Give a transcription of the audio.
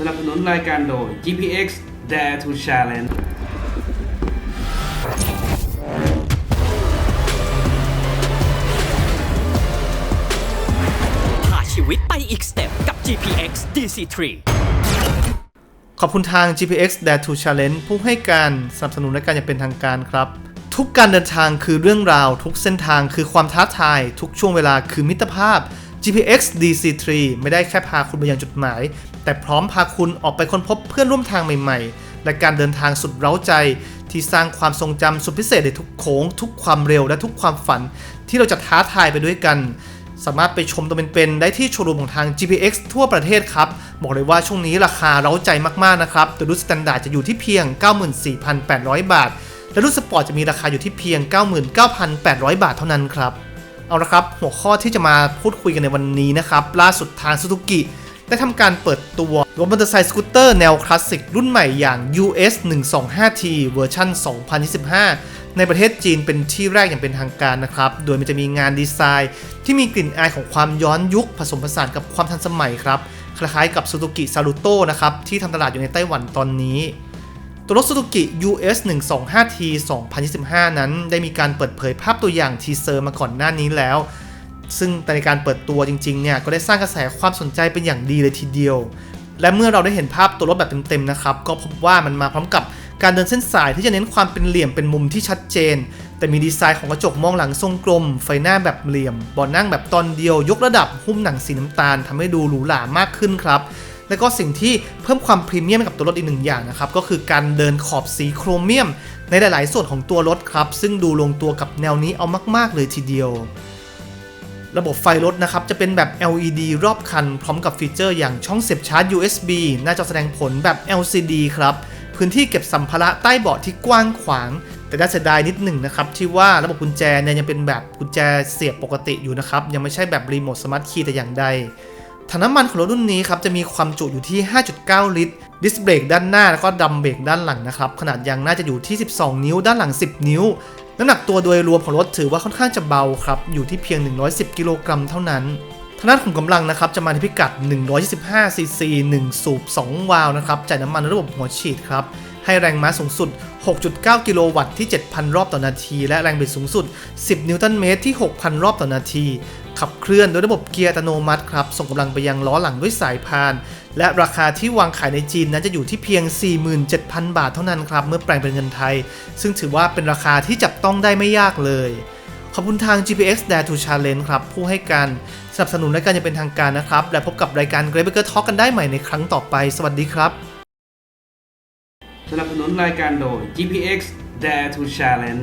สนับสนุนรายการโดย GPX Dare to Challenge พาชีวิตไปอีกสเต็ปกับ GPX DC3 ขอบคุณทาง GPX Dare to Challenge ผู้ให้การสนับสนุนและการอย่างเป็นทางการครับ ทุกการเดินทางคือเรื่องราว ทุกเส้นทางคือความท้าทาย ทุกช่วงเวลาคือมิตรภาพ GPX DC3 ไม่ได้แค่พาคุณไปยังจุดหมาย แต่พร้อมพาคุณออกไปค้นพบเพื่อนร่วมทางใหม่ๆ และการเดินทางสุดเร้าใจ ที่สร้างความทรงจำสุดพิเศษในทุกโค้ง ทุกความเร็วและทุกความฝัน ที่เราจะท้าทายไปด้วยกัน สามารถไปชมตัวเป็นๆได้ที่โชว์รูมของทาง GPX ทั่วประเทศครับ บอกเลยว่าช่วงนี้ราคาเร้าใจมากๆนะครับตัวรุ่นสแตนดาร์ดจะอยู่ที่เพียง 94,800 บาท และรุ่นสปอร์ตจะมีราคาอยู่ที่เพียง 99,800 บาทเท่านั้นครับ เอาละครับหัวข้อที่จะมาพูดคุยกันในวันนี้นะครับ ล่าสุดทาง Suzuki ได้ทำการเปิดตัวรถมอเตอร์ไซค์สกูตเตอร์แนวคลาสสิกรุ่นใหม่อย่าง US 125T เวอร์ชัน2025 ในประเทศจีนเป็นที่แรกอย่างเป็นทางการนะครับ โดยมันจะมีงานดีไซน์ ที่มีกลิ่นอายของความย้อนยุคผสมผสานกับความทันสมัยครับ คล้ายๆกับ Suzuki Saluto นะครับที่ทำตลาดอยู่ในไต้หวันตอนนี้ ตัวรถ Suzuki US 125T 2025 นั้น ได้มีการเปิดเผยภาพตัวอย่างทีเซอร์มาก่อนหน้านี้แล้ว ซึ่งแต่ในการเปิดตัวจริงๆเนี่ยก็ได้สร้างกระแสความสนใจเป็นอย่างดีเลยทีเดียว และเมื่อเราได้เห็นภาพตัวรถแบบเต็มๆนะครับ ก็พบว่ามันมาพร้อมกับการเดินเส้นสายที่จะเน้นความเป็นเหลี่ยมเป็นมุมที่ชัดเจน แต่มีดีไซน์ของกระจกมองหลังทรงกลม ไฟหน้าแบบเหลี่ยมเบาะนั่งแบบตอนเดียวยกระดับหุ้มหนังสีน้ำตาลทำให้ดูหรูหรามากขึ้นครับ และก็สิ่งที่เพิ่มความพรีเมียมให้กับตัวรถอีกหนึ่งอย่างนะครับก็คือการเดินขอบสีโครเมียม ในหลาย ๆ ส่วนของตัวรถครับซึ่งดูลงตัวกับแนวนี้เอามาก ๆ เลยทีเดียวระบบไฟรถนะครับ จะเป็นแบบ LED รอบคัน พร้อมกับฟีเจอร์อย่างช่องเสียบชาร์จ USB หน้าจอแสดงผลแบบ LCD ครับ พื้นที่เก็บสัมภาระใต้เบาะที่กว้างขวาง แต่น่าเสียดายนิดหนึ่งนะครับ ที่ว่าระบบกุญแจเนี่ยยังเป็นแบบกุญแจเสียบปกติอยู่นะครับ ยังไม่ใช่แบบรีโมทสมาร์ทคีย์แต่อย่างใด ถังน้ำมันของรถรุ่นนี้ครับจะมีความจุอยู่ที่ 5.9 ลิตร ดิสเบรกด้านหน้าแล้วก็ดัมเบรกด้านหลังนะครับ ขนาดยางน่าจะอยู่ที่ 12 นิ้ว ด้านหลัง 10 นิ้ว น้ำหนักตัวโดยรวมของรถถือว่าค่อนข้างจะเบาครับ อยู่ที่เพียง 110 กิโลกรัมเท่านั้นทางด้านของกำลังนะครับจะมาที่พิกัด 125 ซีซี 1 สูบ 2 วาล์วนะครับ จ่ายน้ำมันระบบหัวฉีดครับ ให้แรงม้าสูงสุด 6.9 กิโลวัตต์ที่ 7,000 รอบต่อนาที และแรงบิดสูงสุด 10 นิวตันเมตรที่ 6,000 รอบต่อนาที ขับเคลื่อนโดยระบบเกียร์อัตโนมัติครับ ส่งกำลังไปยังล้อหลังด้วยสายพาน และราคาที่วางขายในจีนนั้นจะอยู่ที่เพียง 47,000 บาทเท่านั้นครับ เมื่อแปลงเป็นเงินไทย ซึ่งถือว่าเป็นราคาที่จับต้องได้ไม่ยากเลย ขอบคุณทาง GPX Dare to Challenge ครับ ผู้ให้การสนับสนุนและการยังเป็นทางการนะครับ และพบกับรายการ Great Baker Talk กันได้ใหม่ในครั้งต่อไป สวัสดีครับสนับสนุนรายการโดย GPX Dare to Challenge